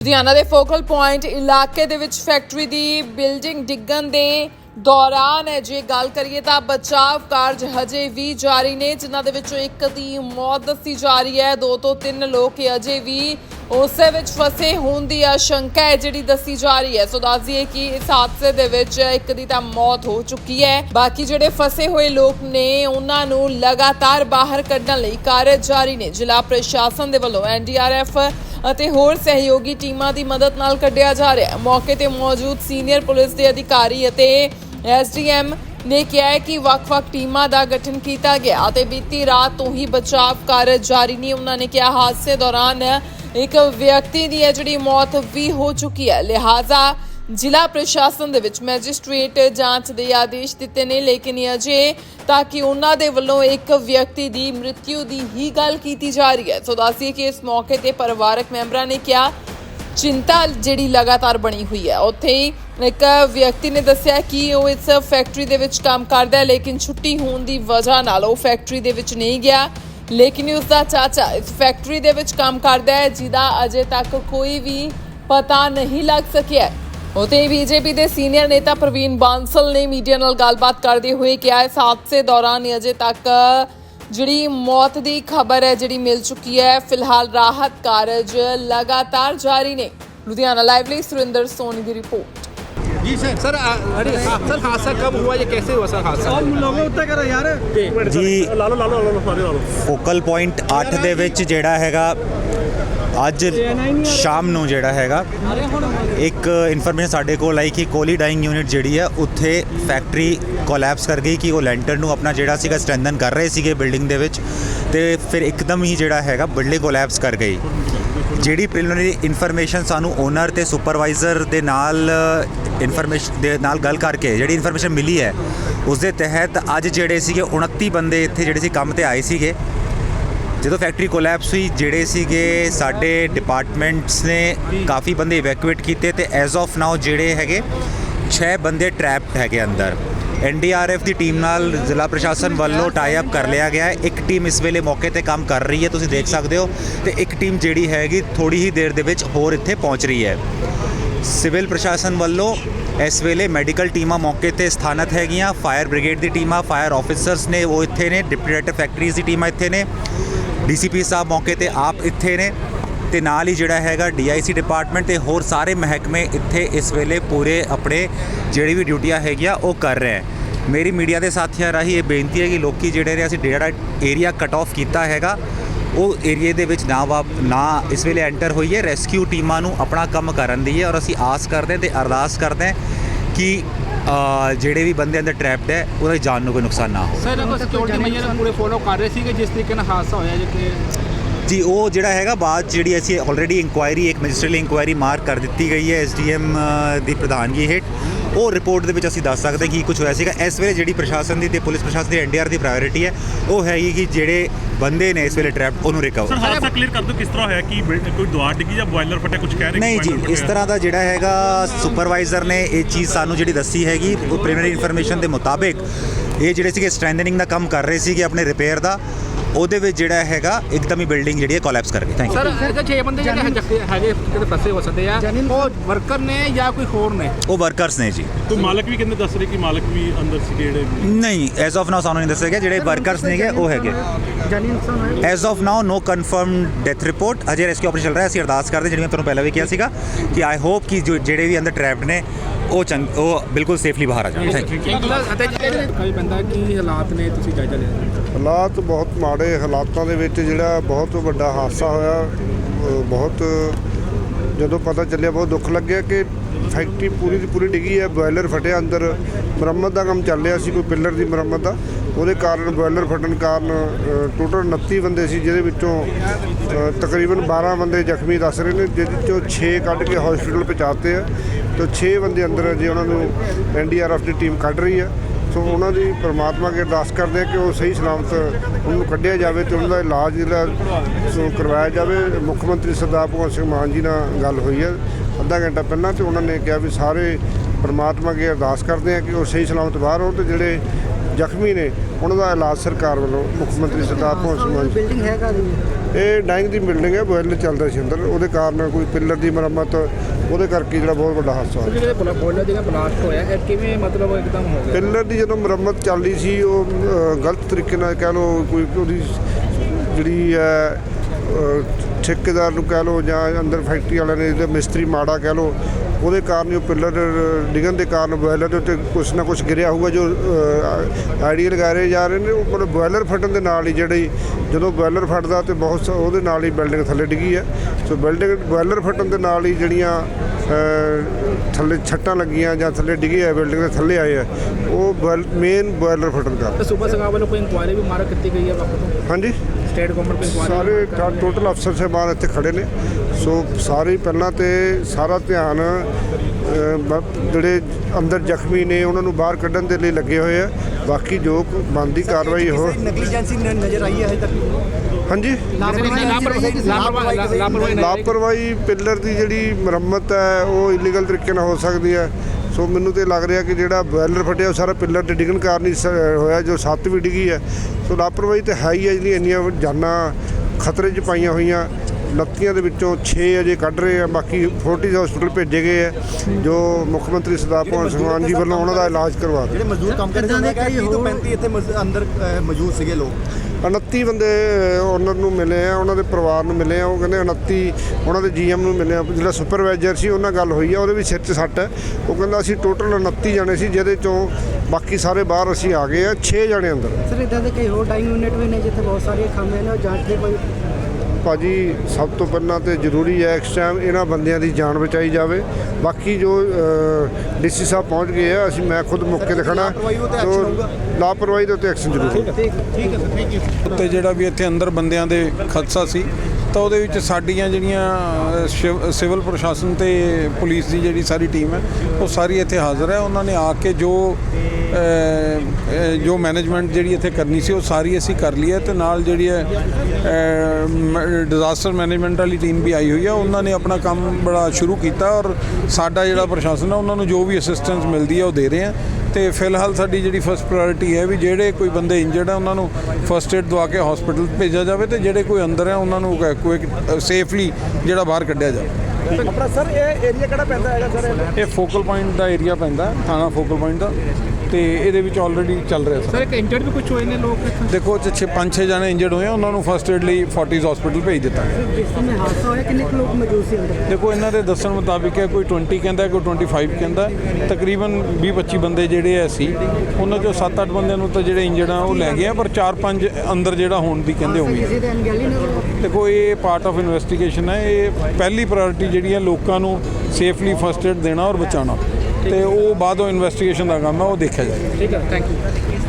ਲੁਧਿਆਣਾ ਦੇ focal point ਇਲਾਕੇ ਦੇ ਵਿੱਚ ਫੈਕਟਰੀ ਦੀ ਬਿਲਡਿੰਗ ਡਿੱਗਣ ਦੇ ਦੌਰਾਨ ਜੇ ਗੱਲ ਕਰੀਏ ਤਾਂ ਬਚਾਵ ਕਾਰਜ ਹਜੇ ਵੀ ਜਾਰੀ ਨੇ, ਜਿਨ੍ਹਾਂ ਦੇ ਵਿੱਚੋਂ ਇੱਕ ਦੀ ਮੌਤ ਦੱਸੀ ਜਾ ਰਹੀ ਹੈ। ਦੋ ਤੋਂ ਤਿੰਨ ਲੋਕ ਅਜੇ ਵੀ ਉਸੇ ਵਿੱਚ ਫਸੇ ਹੋਣ ਦੀ ਆਸ਼ੰਕਾ ਹੈ, ਜਿਹੜੀ ਦੱਸੀ ਜਾ ਰਹੀ ਹੈ। ਸੋ ਦੱਸ ਦਈਏ ਕਿ ਇਸ ਹਾਦਸੇ ਦੇ ਵਿੱਚ ਇੱਕ ਦੀ ਤਾਂ ਮੌਤ ਹੋ ਚੁੱਕੀ ਹੈ। ਬਾਕੀ ਜਿਹੜੇ ਫਸੇ ਹੋਏ ਲੋਕ ਨੇ, ਉਹਨਾਂ ਨੂੰ ਲਗਾਤਾਰ ਬਾਹਰ ਕੱਢਣ ਲਈ ਕਾਰਜ ਜਾਰੀ ਨੇ। ਜ਼ਿਲ੍ਹਾ ਪ੍ਰਸ਼ਾਸਨ ਦੇ ਵੱਲੋਂ ਐਨਡੀਆਰਐਫ ਅਤੇ ਹੋਰ ਸਹਿਯੋਗੀ ਟੀਮਾਂ ਦੀ ਮਦਦ ਨਾਲ ਕੱਢਿਆ ਜਾ ਰਿਹਾ ਹੈ। ਮੌਕੇ ਤੇ ਮੌਜੂਦ ਸੀਨੀਅਰ ਪੁਲਿਸ ਦੇ ਅਧਿਕਾਰੀ ਅਤੇ ਐਸਡੀਐਮ ਨੇ ਕਿਹਾ ਹੈ ਕਿ ਵੱਖ-ਵੱਖ ਟੀਮਾਂ ਦਾ ਗਠਨ ਕੀਤਾ ਗਿਆ ਅਤੇ ਬੀਤੀ ਰਾਤ ਤੋਂ ਹੀ ਬਚਾਅ ਕਾਰਜ ਜਾਰੀ ਨੇ। ਉਹਨਾਂ ਨੇ ਕਿਹਾ, ਹਾਦਸੇ ਦੌਰਾਨ ਇੱਕ ਵਿਅਕਤੀ ਦੀ ਹੈ ਜਿਹੜੀ ਮੌਤ ਵੀ ਹੋ ਚੁੱਕੀ ਹੈ। ਲਿਹਾਜ਼ਾ ਜ਼ਿਲ੍ਹਾ ਪ੍ਰਸ਼ਾਸਨ ਦੇ ਵਿੱਚ ਮੈਜਿਸਟ੍ਰੇਟ ਜਾਂਚ ਦੇ ਆਦੇਸ਼ ਦਿੱਤੇ ਨੇ, ਲੇਕਿਨ ਅਜੇ ਤਾਂ ਕਿ ਉਹਨਾਂ ਦੇ ਵੱਲੋਂ ਇੱਕ ਵਿਅਕਤੀ ਦੀ ਮ੍ਰਿਤਿੂ ਦੀ ਹੀ ਗੱਲ ਕੀਤੀ ਜਾ ਰਹੀ ਹੈ। ਸੋ ਦੱਸਦੀ ਕਿ ਇਸ ਮੌਕੇ ਤੇ ਪਰਿਵਾਰਕ ਮੈਂਬਰਾਂ ਨੇ ਕਿਹਾ, ਚਿੰਤਾ ਜਿਹੜੀ ਲਗਾਤਾਰ ਬਣੀ ਹੋਈ ਹੈ। ਉੱਥੇ ਹੀ ਇੱਕ ਵਿਅਕਤੀ ਨੇ ਦੱਸਿਆ ਕਿ ਉਹ ਇਸ ਫੈਕਟਰੀ ਦੇ ਵਿੱਚ ਕੰਮ ਕਰਦਾ ਹੈ, ਲੇਕਿਨ ਛੁੱਟੀ ਹੋਣ ਦੀ ਵਜ੍ਹਾ ਨਾਲ ਉਹ ਫੈਕਟਰੀ ਦੇ ਵਿੱਚ ਨਹੀਂ ਗਿਆ। ਲੇਕਿਨ ਉਸ ਦਾ ਚਾਚਾ ਇਸ ਫੈਕਟਰੀ ਦੇ ਵਿੱਚ ਕੰਮ ਕਰਦਾ ਹੈ, ਜਿਹਦਾ ਅਜੇ ਤੱਕ ਕੋਈ ਵੀ ਪਤਾ ਨਹੀਂ ਲੱਗ ਸਕਿਆ ਉਤੇ ਬੀਜੇਪੀ ਦੇ ਸੀਨੀਅਰ ਨੇਤਾ ਪ੍ਰਵੀਨ ਬਾਂਸਲ ਨੇ ਮੀਡੀਆ ਨਾਲ ਗੱਲਬਾਤ ਕਰਦੇ ਹੋਏ ਕਿਹਾ ਇਸ ਹਾਦਸੇ ਦੌਰਾਨ ਅਜੇ ਤੱਕ ਜਿਹੜੀ ਮੌਤ ਦੀ ਖਬਰ ਹੈ ਜਿਹੜੀ ਮਿਲ ਚੁੱਕੀ ਹੈ ਫਿਲਹਾਲ ਰਾਹਤ ਕਾਰਜ ਲਗਾਤਾਰ ਜਾਰੀ ਨੇ। ਲੁਧਿਆਣਾ ਲਾਈਵ ਲਈ ਸੁਰਿੰਦਰ ਸੋਨੀ ਦੀ ਰਿਪੋਰਟ। जी सर सर अरे सर हादसा कब हुआ ये कैसे हुआ सर हादसा ਲੋਗੋ ਉੱਤੇ ਕਰ ਯਾਰ। ਜੀ। ਲਾ ਲਓ ਲਾ ਲਓ ਲਾ ਲਓ ਸਾਰੇ ਲਾ ਲਓ। ਫੋਕਲ ਪੁਆਇੰਟ 8 ਦੇ ਵਿੱਚ ਜਿਹੜਾ ਹੈਗਾ ਅੱਜ ਸ਼ਾਮ ਨੂੰ ਜਿਹੜਾ ਹੈਗਾ, ਇੱਕ ਇਨਫੋਰਮੇਸ਼ਨ ਸਾਡੇ ਕੋਲ ਆਈ ਕਿ ਕੋਲੀ ਡਾਈਂਗ ਯੂਨਿਟ ਜਿਹੜੀ ਹੈ, ਉੱਥੇ ਫੈਕਟਰੀ ਕੋਲੈਪਸ ਕਰ ਗਈ ਕਿ ਉਹ ਲੈਂਟਰ ਨੂੰ ਆਪਣਾ ਜਿਹੜਾ ਸੀਗਾ ਸਟਰੈਂਥਨ ਕਰ ਰਹੇ ਸੀਗੇ ਬਿਲਡਿੰਗ ਦੇ ਵਿੱਚ ਤੇ ਫਿਰ ਇੱਕਦਮ ਹੀ ਜਿਹੜਾ ਹੈਗਾ ਬਿਲਡਿੰਗ ਕੋਲੈਪਸ ਕਰ ਗਈ। ਜਿਹੜੀ ਪ੍ਰੀਲਿਮਿਨਰੀ ਇਨਫੋਰਮੇਸ਼ਨ ਸਾਨੂੰ ਓਨਰ ਤੇ ਸੁਪਰਵਾਈਜ਼ਰ ਦੇ ਨਾਲ ਇਨਫੋਰਮੇਸ਼ਨ ਦੇ ਨਾਲ ਗੱਲ ਕਰਕੇ ਜਿਹੜੀ ਇਨਫੋਰਮੇਸ਼ਨ ਮਿਲੀ ਹੈ ਉਸ ਦੇ ਤਹਿਤ ਅੱਜ ਜਿਹੜੇ ਸੀਗੇ 29 ਬੰਦੇ ਇੱਥੇ ਜਿਹੜੇ ਸੀ ਕੰਮ ਤੇ ਆਏ ਸੀਗੇ। ਜਦੋਂ ਫੈਕਟਰੀ ਕੋਲੈਪਸ ਹੋਈ, ਜਿਹੜੇ ਸੀਗੇ ਸਾਡੇ ਡਿਪਾਰਟਮੈਂਟਸ ਨੇ ਕਾਫੀ ਬੰਦੇ ਇਵੈਕੂਏਟ ਕੀਤੇ ਤੇ ਐਜ਼ ਆਫ ਨਾਓ ਜਿਹੜੇ ਹੈਗੇ 6 ਬੰਦੇ ਟਰੈਪਡ ਹੈਗੇ ਅੰਦਰ। ਐਨਡੀਆਰਐਫ ਦੀ ਟੀਮ ਨਾਲ ਜ਼ਿਲ੍ਹਾ ਪ੍ਰਸ਼ਾਸਨ ਵੱਲੋਂ ਟਾਈ ਅਪ ਕਰ ਲਿਆ ਗਿਆ ਹੈ। ਇੱਕ ਟੀਮ ਇਸ ਵੇਲੇ ਮੌਕੇ ਤੇ ਕੰਮ ਕਰ ਰਹੀ ਹੈ, ਤੁਸੀਂ ਦੇਖ ਸਕਦੇ ਹੋ। ਤੇ ਇੱਕ ਟੀਮ ਜਿਹੜੀ ਹੈਗੀ ਥੋੜੀ ਹੀ ਦੇਰ ਦੇ ਵਿੱਚ ਹੋਰ ਇੱਥੇ ਪਹੁੰਚ ਰਹੀ ਹੈ। ਸਿਵਲ ਪ੍ਰਸ਼ਾਸਨ ਵੱਲੋਂ ਇਸ ਵੇਲੇ ਮੈਡੀਕਲ ਟੀਮਾਂ ਮੌਕੇ ਤੇ ਸਥਾਨਤ ਹੈਗੀਆਂ। ਫਾਇਰ ਬ੍ਰਿਗੇਡ ਦੀ ਟੀਮਾਂ ਫਾਇਰ ਆਫੀਸਰਸ ਨੇ ਉਹ ਇੱਥੇ ਨੇ ਡਿਪਟੀ ਡਾਇਰੈਕਟਰ ਫੈਕਟਰੀਜ਼ ਦੀ ਟੀਮਾਂ ਇੱਥੇ ਨੇ। ਡੀਸੀਪੀ ਸਾਹਿਬ ਮੌਕੇ ਤੇ ਆਪ ਇੱਥੇ ਨੇ ਤੇ ਨਾਲ ਹੀ ਜਿਹੜਾ ਹੈਗਾ ਡੀਆਈਸੀ ਡਿਪਾਰਟਮੈਂਟ ਤੇ ਹੋਰ ਸਾਰੇ ਮਹਿਕਮੇ ਇੱਥੇ ਇਸ ਵੇਲੇ ਪੂਰੇ ਆਪਣੇ ਜਿਹੜੀ ਵੀ ਡਿਊਟੀਆਂ ਹੈਗੀਆਂ, ਉਹ ਕਰ ਰਹੇ ਹੈ। ਮੇਰੀ ਮੀਡੀਆ ਦੇ ਸਾਥੀਆਂ ਰਾਹੀਂ ਇਹ ਬੇਨਤੀ ਹੈ ਕਿ ਲੋਕੀ ਜਿਹੜੇ ਨੇ, ਅਸੀਂ ਜਿਹੜਾ ਏਰੀਆ ਕਟ ਆਫ ਕੀਤਾ ਹੈਗਾ। ਉਹ ਏਰੀਏ ਦੇ ਵਿੱਚ ਨਾ ਵਾ ਨਾ ਇਸ ਵੇਲੇ ਐਂਟਰ ਹੋਈ ਹੈ ਰੈਸਕਿਊ ਟੀਮਾਂ ਨੂੰ ਆਪਣਾ ਕੰਮ ਕਰਨ ਦੀ ਹੈ ਔਰ ਅਸੀਂ ਆਸ ਕਰਦੇ ਹਾਂ ਤੇ ਅਰਦਾਸ ਕਰਦੇ ਹਾਂ ਕਿ ਜਿਹੜੇ ਵੀ ਬੰਦੇ ਅੰਦਰ ਟ੍ਰੈਪਡ ਹੈ ਉਹਦੀ ਜਾਨ ਨੂੰ ਕੋਈ ਨੁਕਸਾਨ ਨਾ ਹੋ ਸਰ ਸਿਕਿਉਰਿਟੀ ਮੇਜਰ ਪੂਰੇ ਫੋਲੋ ਕਰ ਰਹੇ ਸੀਗੇ ਜਿਸ ਤਰੀਕੇ ਨਾਲ ਹਾਦਸਾ ਹੋਇਆ ਜੇ ਕਿ ਜੀ ਉਹ ਜਿਹੜਾ ਹੈਗਾ ਬਾਅਦ 'ਚ ਜਿਹੜੀ ਅਸੀਂ ਆਲਰੇਡੀ ਇਨਕੁਆਇਰੀ ਇੱਕ ਮੈਜਿਸਟਰੀਅਲ ਇਨਕੁਆਇਰੀ ਮਾਰਕ ਕਰ ਦਿੱਤੀ ਗਈ ਹੈ ਐਸਡੀਐਮ ਦੀ ਪ੍ਰਧਾਨਗੀ ਹੇਠ। ਉਹ ਰਿਪੋਰਟ ਦੇ ਵਿੱਚ ਅਸੀਂ ਦੱਸ ਸਕਦੇ ਕੀ ਕੁਝ ਹੋਇਆ ਸੀਗਾ ਇਸ ਵੇਲੇ ਜਿਹੜੀ ਪ੍ਰਸ਼ਾਸਨ ਦੀ ਤੇ ਪੁਲਿਸ ਪ੍ਰਸ਼ਾਸਨ ਦੀ ਐਨਡੀਆਰ ਦੀ ਪ੍ਰਾਇੋਰਟੀ ਹੈ ਉਹ ਹੈਗੀ ਕਿ ਜਿਹੜੇ ਬੰਦੇ ਨੇ ਇਸ ਵੇਲੇ ਟ੍ਰੈਪ ਉਹਨੂੰ ਸਰ ਰਿਕਵਰ ਹਾਦਸਾ ਕਲੀਅਰ ਕਰ ਦਿਓ ਕਿਸ ਤਰ੍ਹਾਂ ਹੋਇਆ ਕਿ ਕੋਈ ਦੁਆਰ ਡਿੱਗੀ ਜਾਂ ਬੋਇਲਰ ਫਟਿਆ ਕੁਝ ਕਹਿ ਰਹੇ ਨਹੀਂ ਜੀ ਇਸ। ਤਰ੍ਹਾਂ ਦਾ ਜਿਹੜਾ ਹੈਗਾ ਸੁਪਰਵਾਈਜ਼ਰ ਨੇ ਇਹ ਚੀਜ਼ ਸਾਨੂੰ ਜਿਹੜੀ ਦੱਸੀ ਹੈਗੀ ਉਹ ਪ੍ਰੀਲਿਮਿਨਰੀ ਇਨਫੋਰਮੇਸ਼ਨ ਦੇ ਮੁਤਾਬਿਕ ਇਹ ਜਿਹੜੇ ਸੀਗੇ ਸਟਰੈਂਥਨਿੰਗ ਦਾ ਕੰਮ ਕਰ ਰਹੇ ਸੀਗੇ ਆਪਣੇ ਰਿਪੇਅਰ ਦਾ ਉਹਦੇ ਵਿੱਚ ਜਿਹੜਾ ਹੈਗਾ ਇੱਕਦਮ ਹੀ ਬਿਲਡਿੰਗ ਜਿਹੜੀ ਹੈ ਕੋਲੈਪਸ ਕਰ ਗਈ। ਥੈਂਕ ਯੂ ਸਰ ਇਹਦੇ 6 ਬੰਦੇ ਜਿਹੜੇ ਹੈਗੇ ਕਿਤੇ ਫਸੇ ਹੋ ਸਕਦੇ ਆ। ਉਹ ਵਰਕਰ ਨੇ ਜਾਂ ਕੋਈ ਹੋਰ ਨੇ? ਉਹ ਵਰਕਰਸ ਨੇ ਜੀ। ਕੋਈ ਮਾਲਕ ਵੀ ਕਹਿੰਦੇ ਦੱਸ ਰਹੇ ਕਿ ਮਾਲਕ ਵੀ ਅੰਦਰ ਸੀ ਜਿਹੜੇ ਨਹੀਂ ਐਜ਼ ਆਫ ਨਾਓ ਸਾਨੂੰ ਨਹੀਂ ਦੱਸਿਆ ਗਿਆ ਜਿਹੜੇ ਵਰਕਰਸ ਨੇਗੇ ਉਹ ਹੈਗੇ। ਜਾਨੀ ਨੁਕਸਾਨ ਹੋਇਆ। As of now no confirm death report Ajay rescue operation ਚੱਲ ਰਿਹਾ ਅਸੀਂ ਅਰਦਾਸ ਕਰਦੇ ਜਿਹੜੀ ਮੈਂ ਤੁਹਾਨੂੰ ਪਹਿਲਾਂ ਵੀ ਕਿਹਾ ਸੀਗਾ ਕਿ ਆਈ ਹੋਪ ਕਿ ਜੋ ਜਿਹੜੇ ਵੀ ਅੰਦਰ ਟ੍ਰੈਪਡ ਨੇ ਉਹ ਚੰਗ ਉਹ ਬਿਲਕੁਲ ਸੇਫਲੀ ਬਾਹਰ ਆ ਜਾਣ। ਥੈਂਕ ਯੂ ਅਤੇ ਕੋਈ ਬੰਦਾ ਕੀ ਹਾਲਾਤ ਨੇ ਤੁਸੀਂ ਜਾਇਜ਼ਾ ਲਿਆ ਹਾਲਾਤ ਬਹੁਤ ਮਾੜੇ ਹਾਲਾਤਾਂ ਦੇ ਵਿੱਚ ਜਿਹੜਾ ਬਹੁਤ ਵੱਡਾ ਹਾਦਸਾ ਹੋਇਆ ਅਹ ਬਹੁਤ ਜਦੋਂ ਪਤਾ ਚੱਲਿਆ ਬਹੁਤ ਦੁੱਖ ਲੱਗਿਆ ਕਿ ਫੈਕਟਰੀ ਪੂਰੀ ਦੀ ਪੂਰੀ ਡਿੱਗੀ ਹੈ ਬੋਇਲਰ ਫਟਿਆ ਅੰਦਰ ਮੁਰੰਮਤ ਦਾ ਕੰਮ ਚੱਲ ਰਿਹਾ ਸੀ ਕੋਈ ਪਿੱਲਰ ਦੀ ਮੁਰੰਮਤ ਦਾ। ਉਹਦੇ ਕਾਰਨ ਬੋਇਲਰ ਫਟਣ ਕਾਰਨ ਟੋਟਲ 29 ਬੰਦੇ ਸੀ ਜਿਹਦੇ ਵਿੱਚੋਂ ਤਕਰੀਬਨ 12 ਬੰਦੇ ਜ਼ਖਮੀ ਦੱਸ ਰਹੇ ਨੇ ਜਿਹਦੇ ਚੋਂ 6 ਕੱਢ ਕੇ ਹਸਪੀਟਲ ਪਹੁੰਚਾਤੇ ਆ। ਤੇ 6 ਬੰਦੇ ਅੰਦਰ ਜੇ ਉਹਨਾਂ ਨੂੰ ਐਨਡੀਆਰਐਫ ਦੀ ਟੀਮ ਕੱਢ ਰਹੀ ਹੈ ਸੋ ਉਹਨਾਂ ਦੀ ਪ੍ਰਮਾਤਮਾ ਅੱਗੇ ਅਰਦਾਸ ਕਰਦੇ ਆ ਕਿ ਉਹ ਸਹੀ ਸਲਾਮਤ ਉਹਨੂੰ ਕੱਢਿਆ ਜਾਵੇ ਤੇ ਉਹਨਾਂ ਦਾ ਇਲਾਜ ਜਿਹੜਾ ਸੋ ਕਰਵਾਇਆ ਜਾਵੇ। ਮੁੱਖ ਮੰਤਰੀ ਸਰਦਾਰ ਭਗਵੰਤ ਸਿੰਘ ਮਾਨ ਜੀ ਨਾਲ ਗੱਲ ਹੋਈ ਹੈ ਅੱਧਾ ਘੰਟਾ ਪਹਿਲਾਂ ਤੇ ਉਹਨਾਂ ਨੇ ਕਿਹਾ ਵੀ ਸਾਰੇ ਪ੍ਰਮਾਤਮਾ ਅੱਗੇ ਅਰਦਾਸ ਕਰਦੇ ਆ ਕਿ ਉਹ ਸਹੀ ਸਲਾਮਤ ਬਾਹਰ ਆਉਣ ਤੇ ਜਿਹੜੇ ਜ਼ਖਮੀ ਨੇ ਉਹਨਾਂ ਦਾ ਇਲਾਜ ਸਰਕਾਰ ਵੱਲੋਂ ਮੁੱਖ ਮੰਤਰੀ ਸਰਦਾਰ ਭਗਵੰਤ ਸਿੰਘ ਮਾਨ ਬਿਲਡਿੰਗ ਹੈ ਕਾਦੀ ਇਹ ਡਾਈਂਗ ਦੀ ਬਿਲਡਿੰਗ ਹੈ ਬੋਇਲਰ ਚੱਲਦਾ ਸੀ ਅੰਦਰ। ਉਹਦੇ ਕਾਰਨ ਕੋਈ ਪਿੱਲਰ ਦੀ ਮੁਰੰਮਤ ਉਹਦੇ ਕਰਕੇ ਜਿਹੜਾ ਬਹੁਤ ਵੱਡਾ ਹਾਦਸਾ ਹੋਇਆ। ਜਿਹੜੇ ਬੋਲਰ ਜਿਹੜਾ ਬਲਾਸਟ ਹੋਇਆ ਇਹ ਕਿਵੇਂ ਮਤਲਬ ਇੱਕਦਮ ਹੋ ਗਿਆ? ਪਿੱਲਰ ਦੀ ਜਦੋਂ ਮੁਰੰਮਤ ਚੱਲਦੀ ਸੀ ਉਹ ਗਲਤ ਤਰੀਕੇ ਨਾਲ ਕਹਿ ਲਓ ਕੋਈ ਉਹਦੀ ਜਿਹੜੀ ਹੈ ਠੇਕੇਦਾਰ ਨੂੰ ਕਹਿ ਲਓ ਜਾਂ ਅੰਦਰ ਫੈਕਟਰੀ ਵਾਲਿਆਂ ਨੇ ਮਿਸਤਰੀ ਮਾੜਾ ਕਹਿ ਲਓ ਉਹਦੇ ਕਾਰਨ ਹੀ ਉਹ ਪਿੱਲਰ ਡਿੱਗਣ ਦੇ ਕਾਰਨ ਬੋਇਲਰ ਦੇ ਉੱਤੇ ਕੁਛ ਨਾ ਕੁਛ ਗਿਰਿਆ ਹੋਊਗਾ, ਜੋ ਆਈਡੀਆ ਲਗਾ ਰਹੇ ਜਾ ਰਹੇ ਨੇ, ਉਹ ਮਤਲਬ ਬੋਇਲਰ ਫਟਣ ਦੇ ਨਾਲ ਹੀ ਜਿਹੜੀ, ਜਦੋਂ ਬੋਇਲਰ ਫਟਦਾ ਤੇ ਬਹੁਤ ਸ- ਉਹਦੇ ਨਾਲ ਹੀ ਬਿਲਡਿੰਗ ਥੱਲੇ ਡਿੱਗੀ ਹੈ। ਸੋ ਬਿਲਡਿੰਗ, ਬੋਇਲਰ ਫਟਣ ਦੇ ਨਾਲ ਹੀ ਜਿਹੜੀਆਂ ਥੱਲੇ ਛੱਟਾਂ ਲੱਗੀਆਂ ਜਾਂ ਥੱਲੇ ਡਿੱਗੇ ਆ ਬਿਲਡਿੰਗ ਦੇ ਥੱਲੇ ਆਏ ਆ। ਉਹ ਮੇਨ ਬੋਇਲਰ ਫਟਣ ਕਾਰਨ ਸੂਬਾ ਸਰਕਾਰ ਵੱਲੋਂ ਕੋਈ ਇਨਕੁਆਇਰੀ ਵੀ ਮਾਰਾ ਕੀਤੀ ਗਈ ਹੈ ਵਕਤ ਤੋਂ? ਹਾਂਜੀ। ਸਟੇਟ ਗਵਰਨਮੈਂਟ ਕੋਈ ਇਨਕੁਆਇਰੀ ਸਾਰੇ ਟੋਟਲ ਅਫਸਰ ਸਾਹਿਬਾਨ ਇੱਥੇ ਖੜੇ ਨੇ। ਸੋ ਸਾਰੇ ਪਹਿਲਾਂ ਤੇ ਸਾਰਾ ਧਿਆਨ ਜਿਹੜੇ ਅੰਦਰ ਜ਼ਖਮੀ ਨੇ ਉਹਨਾਂ ਨੂੰ ਬਾਹਰ ਕੱਢਣ ਦੇ ਲਈ ਲੱਗੇ ਹੋਏ ਆ। ਬਾਕੀ ਜੋ ਬਣਦੀ ਕਾਰਵਾਈ ਹੋ ਨੈਗਲੀਜੈਂਸੀ ਨਜ਼ਰ ਆਈ ਹੈ ਹਜੇ ਤੱਕ? ਹਾਂਜੀ। ਲਾਪਰਵਾਹੀ ਪਿੱਲਰ ਦੀ ਜਿਹੜੀ ਮੁਰੰਮਤ ਹੈ ਉਹ ਇਲੀਗਲ ਤਰੀਕੇ ਨਾਲ ਹੋ ਸਕਦੀ ਹੈ। ਸੋ ਮੈਨੂੰ ਤੇ ਲੱਗ ਰਿਹਾ ਕਿ ਜਿਹੜਾ ਬੋਇਲਰ ਫਟਿਆ ਉਹ ਸਾਰਾ ਪਿੱਲਰ ਤੇ ਡਿੱਗਣ ਕਾਰਨ ਹੀ ਸ- ਹੋਇਆ ਜੋ ਛੱਤ ਵੀ ਡਿੱਗੀ ਹੈ। ਸੋ ਲਾਪਰਵਾਹੀ ਤੇ ਹੈ ਹੀ ਹੈ ਜਿਹੜੀ ਇੰਨੀਆਂ ਜਾਨਾਂ ਖਤਰੇ 'ਚ ਪਾਈਆਂ ਹੋਈਆਂ। 29 ਦੇ ਵਿੱਚੋਂ 6 ਅਜੇ ਕੱਢ ਰਹੇ ਆ ਬਾਕੀ ਫੋਰਟਿਸ ਹਸਪੀਟਲ ਭੇਜੇ ਗਏ ਆ ਜੋ ਮੁੱਖ ਮੰਤਰੀ ਸਰਦਾਰ ਭਗਵੰਤ ਸਿੰਘ ਮਾਨ ਜੀ ਵੱਲੋਂ ਉਹਨਾਂ ਦਾ ਇਲਾਜ ਕਰਵਾ ਦਿੱਤਾ। ਜਿਹੜੇ ਮਜ਼ਦੂਰ ਕੰਮ ਕਰਦੇ ਨੇ ਕਈ 30 ਤੋਂ ਹੋਰ- 35 ਇੱਥੇ ਅੰਦਰ ਮੌਜੂਦ ਸੀਗੇ ਲੋਕ? 29 ਬੰਦੇ ਓਨਰ ਨੂੰ ਮਿਲੇ ਆ ਉਹਨਾਂ ਦੇ ਪਰਿਵਾਰ ਨੂੰ ਮਿਲੇ ਆ ਉਹ ਕਹਿੰਦੇ 29 ਉਹਨਾਂ ਦੇ ਜੀਐਮ ਨੂੰ ਮਿਲੇ ਆ। ਜਿਹੜਾ ਸੁਪਰਵਾਈਜ਼ਰ ਸੀ ਉਹਨਾਂ ਗੱਲ ਹੋਈ ਆ ਉਹਦੇ ਵੀ ਸਿਰ 'ਚ ਸੱਟ ਹੈ ਉਹ ਕਹਿੰਦਾ ਅਸੀਂ ਟੋਟਲ 29 ਜਣੇ ਸੀ ਜਿਹਦੇ ਚੋਂ ਬਾਕੀ ਸਾਰੇ ਬਾਹਰ ਅਸੀਂ ਆ ਗਏ ਆ 6 ਜਣੇ ਅੰਦਰ। ਸਰ ਇਦਾਂ ਦੇ ਕਈ ਹੋਰ ਡਾਈਂਗ ਯੂਨਿਟ ਵੀ ਨੇ ਜਿੱਥੇ ਬਹੁਤ ਸਾਰੀਆਂ ਖਾਮੀਆਂ ਨੇ ਉਹ ਜਾਂਚ ਦੇ ਕੋਈ ਭਾਜੀ ਸਭ ਤੋਂ ਪਹਿਲਾਂ ਤੇ ਜ਼ਰੂਰੀ ਹੈ ਇਸ ਟਾਈਮ ਇਹਨਾਂ ਬੰਦਿਆਂ ਦੀ ਜਾਨ ਬਚਾਈ ਜਾਵੇ। ਬਾਕੀ ਜੋ ਡੀਸੀ ਸਾਹਿਬ ਪਹੁੰਚ ਗਏ ਆ ਅਸੀਂ ਮੈਂ ਖੁਦ ਮੌਕੇ ਤੇ ਖੜਾ ਲਾਪਰਵਾਹੀ ਤੇ ਦੇ ਉੱਤੇ ਐਕਸ਼ਨ ਜ਼ਰੂਰੀ ਹੈ ਤੇ ਜਿਹੜਾ ਵੀ ਇੱਥੇ ਅੰਦਰ ਬੰਦਿਆਂ ਦੇ ਖਦਸ਼ਾ ਸੀ ਤਾਂ ਉਹਦੇ ਵਿੱਚ ਸਾਡੀਆਂ ਜਿਹੜੀਆਂ ਸਿਵਲ ਪ੍ਰਸ਼ਾਸਨ ਤੇ ਪੁਲਿਸ ਦੀ ਜਿਹੜੀ ਸਾਰੀ ਟੀਮ ਹੈ ਉਹ ਸਾਰੀ ਇੱਥੇ ਹਾਜ਼ਰ ਹੈ। ਉਹਨਾਂ ਨੇ ਆ ਕੇ ਜੋ ਜੋ ਮੈਨੇਜਮੈਂਟ ਜਿਹੜੀ ਇੱਥੇ ਕਰਨੀ ਸੀ ਉਹ ਸਾਰੀ ਅਸੀਂ ਕਰ ਲਈ ਹੈ ਤੇ ਨਾਲ ਜਿਹੜੀ ਹੈ ਡਿਜ਼ਾਸਟਰ ਮੈਨੇਜਮੈਂਟ ਵਾਲੀ ਟੀਮ ਵੀ ਆਈ ਹੋਈ ਹੈ। ਉਹਨਾਂ ਨੇ ਆਪਣਾ ਕੰਮ ਬੜਾ ਸ਼ੁਰੂ ਕੀਤਾ ਔਰ ਸਾਡਾ ਜਿਹੜਾ ਪ੍ਰਸ਼ਾਸਨ ਹੈ ਉਹਨਾਂ ਨੂੰ ਜੋ ਵੀ ਅਸਿਸਟੈਂਸ ਮਿਲਦੀ ਹੈ ਉਹ ਦੇ ਰਹੇ ਆ ਤੇ ਫਿਲਹਾਲ ਸਾਡੀ ਜਿਹੜੀ ਫਸਟ ਪ੍ਰਾਇੋਰਟੀ ਹੈ ਵੀ ਜਿਹੜੇ ਕੋਈ ਬੰਦੇ ਇੰਜਰਡ ਹੈ ਉਹਨਾਂ ਨੂੰ ਫਸਟ ਏਡ ਦਵਾ ਕੇ ਹਸਪੀਟਲ ਭੇਜਿਆ ਜਾਵੇ ਤੇ ਜਿਹੜੇ ਕੋਈ ਅੰਦਰ ਹੈ ਉਹਨਾਂ ਨੂੰ ਕੋਈ ਸੇਫਲੀ ਜਿਹੜਾ ਬਾਹਰ ਕੱਢਿਆ ਜਾਵੇ। ਆਪਣਾ ਸਰ ਇਹ ਏਰੀਆ ਕਿਹੜਾ ਪੈਂਦਾ ਹੈਗਾ ਸਰ ਇਹ ਫੋਕਲ ਪੁਆਇੰਟ ਦਾ ਏਰੀਆ ਪੈਂਦਾ ਥਾਣਾ ਫੋਕਲ ਪੁਆਇੰਟ ਦਾ। ਤੇ ਇਹਦੇ ਵਿੱਚ ਆਲਰੇਡੀ ਚੱਲ ਰਿਹਾ ਸਰ। ਸਰ ਇੱਕ ਇੰਜਰਡ ਵੀ ਕੁਝ ਹੋਏ ਨੇ ਲੋਕ ਇੱਥੇ? ਦੇਖੋ ਚ ਛੇ ਪੰਜ ਛੇ ਜਣੇ ਇੰਜਰਡ ਹੋਏ ਆ ਉਹਨਾਂ ਨੂੰ ਫਸਟ ਏਡ ਲਈ ਫੋਰਟਿਸ ਹਸਪੀਟਲ ਭੇਜ ਦਿੱਤਾ ਗਿਆ। ਜਿਸ ਸਮੇਂ ਹਾਦਸਾ ਹੋਇਆ ਕਿੰਨੇ ਕੁ ਲੋਕ ਮੌਜੂਦ ਸੀ ਅੰਦਰ? ਦੇਖੋ ਇਹਨਾਂ ਦੇ ਦੱਸਣ ਮੁਤਾਬਿਕ ਹੈ ਕੋਈ 20 ਕਹਿੰਦਾ ਕੋਈ 25 ਕਹਿੰਦਾ। ਤਕਰੀਬਨ 20 25 ਬੰਦੇ ਜਿਹੜੇ ਐ ਸੀ ਉਹਨਾਂ ਚੋਂ 7-8 ਬੰਦਿਆਂ ਨੂੰ ਤਾਂ ਜਿਹੜੇ ਇੰਜਰਡ ਆ ਉਹ ਲੈ ਗਏ ਆ ਪਰ 4-5 ਅੰਦਰ ਜਿਹੜਾ ਹੋਣ ਦੀ ਕਹਿੰਦੇ ਨਾਲ ਦੇਖੋ ਇਹ ਪਾਰਟ ਆਫ ਇਨਵੈਸਟੀਗੇਸ਼ਨ ਹੈ ਇਹ ਪਹਿਲੀ ਪ੍ਰਾਇੋਰਟੀ ਜਿਹੜੀ ਹੈ ਲੋਕਾਂ ਨੂੰ ਸੇਫਲੀ ਫਸਟ ਏਡ ਦੇਣਾ ਔਰ ਬਚਾਉਣਾ। ਤੇ ਉਹ ਬਾਅਦ ਉਹ ਇਨਵੈਸਟੀਗੇਸ਼ਨ ਦਾ ਕੰਮ ਹੈ, ਉਹ ਦੇਖਿਆ ਜਾਏਗਾ ਠੀਕ ਹੈ ਥੈਂਕ ਯੂ